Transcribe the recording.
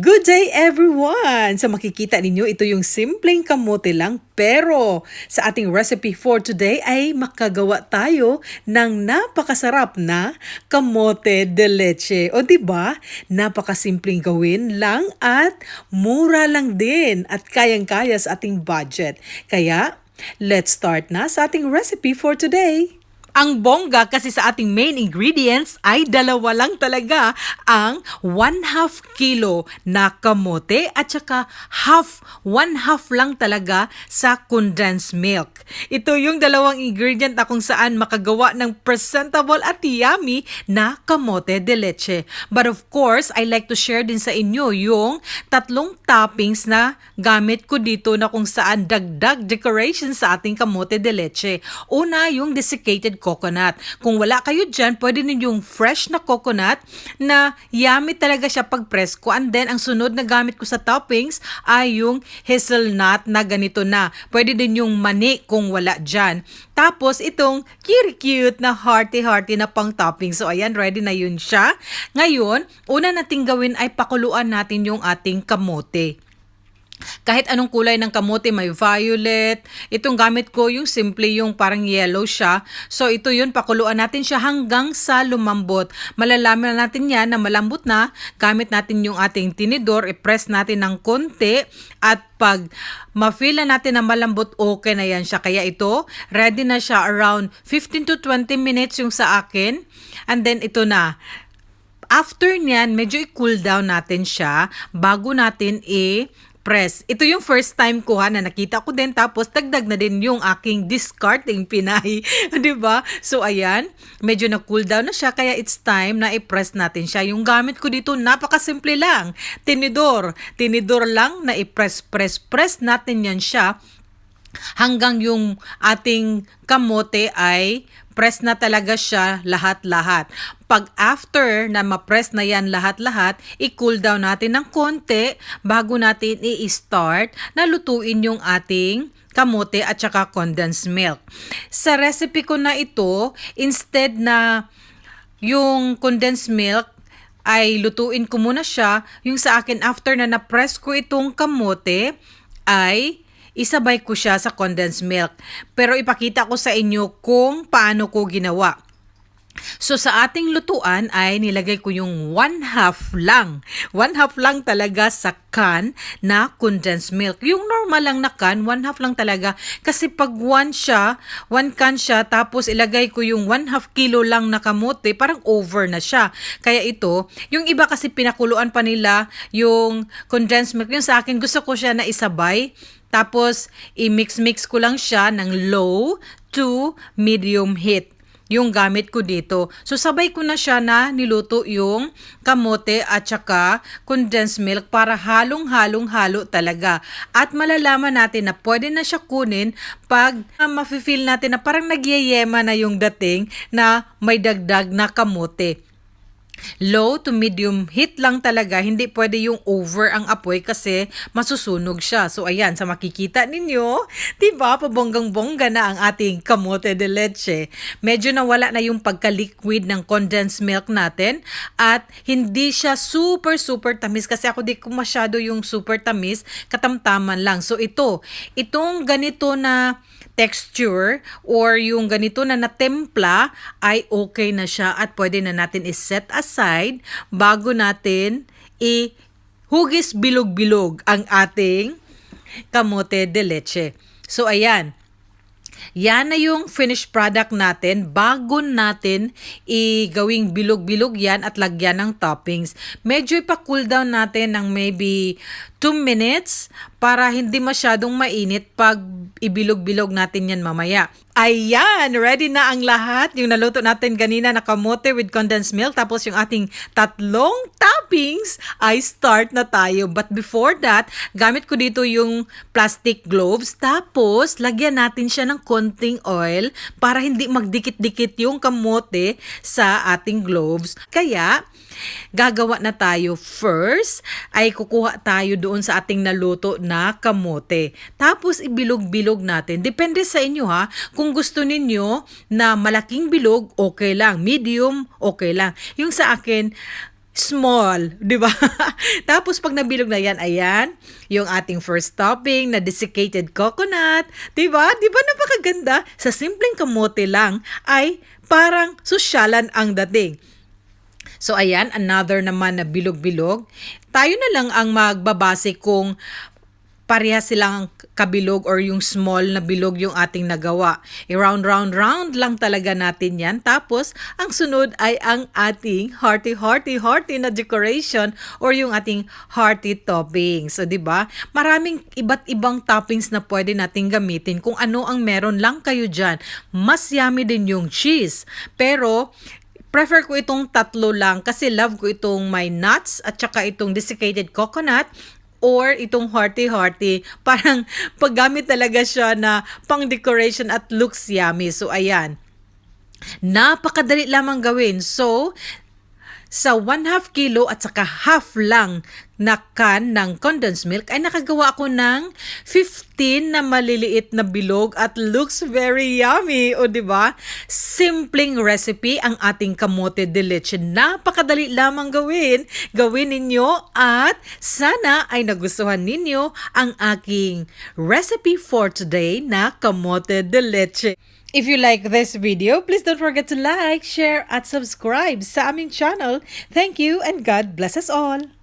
Good day everyone! Sa makikita ninyo, ito yung simpleng kamote lang pero sa ating recipe for today ay makagawa tayo ng napakasarap na kamote de leche. O ba? Napakasimpleng gawin lang at mura lang din at kayang-kaya sa ating budget. Kaya, let's start na sa ating recipe for today. Ang bongga kasi sa ating main ingredients ay dalawa lang talaga ang 1 half kilo na kamote at saka half, 1 half lang talaga sa condensed milk. Ito yung dalawang ingredient na kung saan makagawa ng presentable at yummy na kamote de leche. But of course, I like to share din sa inyo yung tatlong toppings na gamit ko dito na kung saan dagdag decoration sa ating kamote de leche. Una, yung desiccated coconut. Kung wala kayo dyan, pwede ninyong fresh na coconut na yummy talaga siya pag press ko. And then, ang sunod na gamit ko sa toppings ay yung hazelnut na ganito na. Pwede din yung mani kung wala dyan. Tapos, itong cute-cute na hearty-hearty na pang topping. So, ayan, ready na yun siya. Ngayon, una nating gawin ay pakuluan natin yung ating kamote. Kahit anong kulay ng kamote, may violet. Itong gamit ko, yung simple, yung parang yellow siya. So, ito yun, pakuluan natin siya hanggang sa lumambot. Malalaman natin yan na malambot na. Gamit natin yung ating tinidor, i-press natin ng konti. At pag ma-feel na natin na malambot, okay na yan siya. Kaya ito, ready na siya around 15 to 20 minutes yung sa akin. And then, ito na. After niyan, medyo i-cool down natin siya bago natin i- press. Ito yung first time ko ha na nakita ko din tapos dagdag na din yung aking discarding pinay. 'Di ba? So ayan, medyo na cool down na siya kaya it's time na i-press natin siya. Yung gamit ko dito napakasimple lang. Tinidor. Tinidor lang na i-press press press natin yan siya hanggang yung ating kamote ay press na talaga siya lahat-lahat. Pag after na ma-press na yan lahat-lahat, i-cool down natin ng konti bago natin i-start na lutuin yung ating kamote at saka condensed milk. Sa recipe ko na ito, instead na yung condensed milk ay lutuin ko muna siya, yung sa akin after na na-press ko itong kamote ay isabay ko siya sa condensed milk. Pero ipakita ko sa inyo kung paano ko ginawa. So sa ating lutuan ay nilagay ko yung one half lang. One half lang talaga sa can na condensed milk. Yung normal lang na can, one half lang talaga. Kasi pag one siya, one can siya, tapos ilagay ko yung one half kilo lang na kamote, parang over na siya. Kaya ito, yung iba kasi pinakuluan pa nila yung condensed milk. Yung sa akin, gusto ko siya na isabay tapos, i-mix-mix ko lang siya ng low to medium heat yung gamit ko dito. So, sabay ko na siya na niluto yung kamote at saka condensed milk para halong-halong-halo talaga. At malalaman natin na pwede na siya kunin pag uh, mafe-feel natin na parang nagyayema na yung dating na may dagdag na kamote. Low to medium heat lang talaga, hindi pwede yung over ang apoy kasi masusunog siya. So ayan, sa makikita ninyo, 'di ba, pabonggang-bongga na ang ating kamote de leche. Medyo nawala na yung pagka-liquid ng condensed milk natin at hindi siya super super tamis kasi ako di ko masyado yung super tamis, katamtaman lang. So ito, itong ganito na texture or yung ganito na natempla ay okay na siya at pwede na natin i-set aside bago natin i-hugis bilog-bilog ang ating kamote de leche. So ayan, yan na yung finished product natin bago natin i-gawing bilog-bilog yan at lagyan ng toppings. Medyo ipa-cool down natin ng maybe 2 minutes para hindi masyadong mainit pag ibilog-bilog natin yan mamaya. Ayan, ready na ang lahat. Yung naluto natin ganina na kamote with condensed milk. Tapos yung ating tatlong toppings ay start na tayo. But before that, gamit ko dito yung plastic gloves. Tapos, lagyan natin siya ng konting oil para hindi magdikit-dikit yung kamote sa ating gloves. Kaya, gagawa na tayo first ay kukuha tayo doon sa ating naluto na kamote. Tapos ibilog-bilog natin. Depende sa inyo ha. Kung gusto ninyo na malaking bilog, okay lang. Medium, okay lang. Yung sa akin, small, di ba? Tapos pag nabilog na yan, ayan, yung ating first topping na desiccated coconut, di ba? Di ba napakaganda? Sa simpleng kamote lang ay parang sosyalan ang dating. So ayan, another naman na bilog-bilog. Tayo na lang ang magbabase kung pareha silang kabilog or yung small na bilog yung ating nagawa. I-round, round, round lang talaga natin yan. Tapos, ang sunod ay ang ating hearty, hearty, hearty na decoration or yung ating hearty topping. So, di ba? Maraming iba't ibang toppings na pwede nating gamitin kung ano ang meron lang kayo dyan. Mas yummy din yung cheese. Pero, prefer ko itong tatlo lang kasi love ko itong may nuts at saka itong desiccated coconut or itong hearty-hearty. Parang paggamit talaga siya na pang decoration at looks yummy. So, ayan. Napakadali lamang gawin. So, sa 1 half kilo at saka half lang na can ng condensed milk ay nakagawa ako ng 15 na maliliit na bilog at looks very yummy. O di ba? Simpleng recipe ang ating kamote de leche. Napakadali lamang gawin. Gawin ninyo at sana ay nagustuhan ninyo ang aking recipe for today na kamote de leche. If you like this video, please don't forget to like, share, at subscribe sa aming channel. Thank you and God bless us all!